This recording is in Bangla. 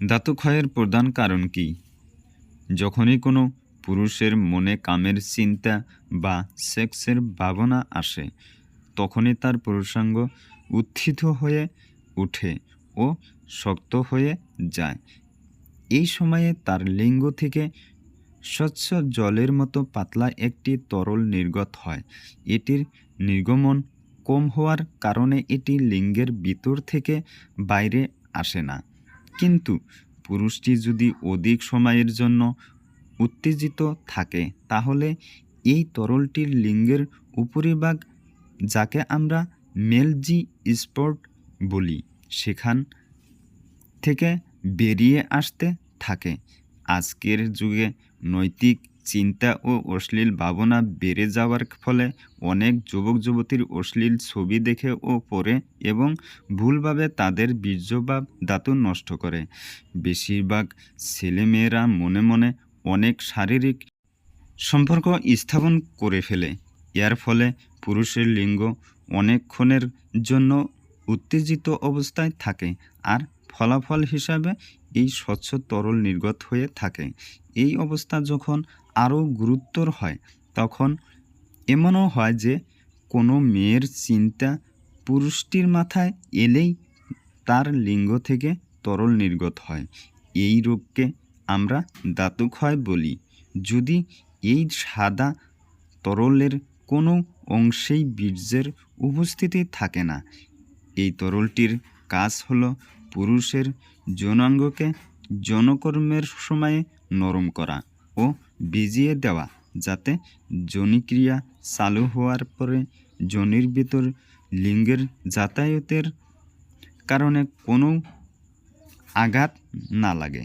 ধাতু ক্ষয়ের প্রধান কারণ কি? যখনই কোনো পুরুষের মনে কামের চিন্তা বা সেক্সের ভাবনা আসে, তখনই তার পুরুষাঙ্গ উত্থিত হয়ে ওঠে ও শক্ত হয়ে যায়। এই সময়ে তার লিঙ্গ থেকে স্বচ্ছ জলের মতো পাতলা একটি তরল নির্গত হয়। এটির নির্গমন কম হওয়ার কারণে এটি লিঙ্গের ভিতর থেকে বাইরে আসে না। কিন্তু পুরুষটি যদি অধিক সময়ের জন্য উত্তেজিত থাকে, তাহলে এই তরলটির লিঙ্গের উপরিভাগ, যাকে আমরা মেলজি স্পট বলি, সেখান থেকে বেরিয়ে আসতে থাকে। আজকের যুগে নৈতিক চিন্তা ও অশ্লীল ভাবনা বেড়ে যাওয়ার ফলে অনেক যুবক যুবতীর অশ্লীল ছবি দেখে ও পড়ে এবং ভুলভাবে তাদের বীর্যভাব ধাতু নষ্ট করে। বেশিরভাগ ছেলেমেয়েরা মনে মনে অনেক শারীরিক সম্পর্ক স্থাপন করে ফেলে। এর ফলে পুরুষের লিঙ্গ অনেকক্ষণের জন্য উত্তেজিত অবস্থায় থাকে আর ফলাফল হিসাবে এই স্বচ্ছ তরল নির্গত হয়ে থাকে। এই অবস্থা যখন আরও গুরুতর হয়, তখন এমনও হয় যে কোনো মেয়ের চিন্তা পুরুষটির মাথায় এলেই তার লিঙ্গ থেকে তরল নির্গত হয়। এই রোগকে আমরা দাতুক্ষয় বলি। যদি এই সাদা তরলের কোনো অংশেই বীর্যের উপস্থিতি থাকে না, এই তরলটির কাজ হলো পুরুষের যৌনাঙ্গকে যৌনকর্মের সময়ে নরম করা। ও ভিজিয়ে দেওয়া যাতে যৌনিক্রিয়া চালু হওয়ার পরে যোনির ভিতর লিঙ্গের যাতায়াতের কারণে কোনো আঘাত না লাগে।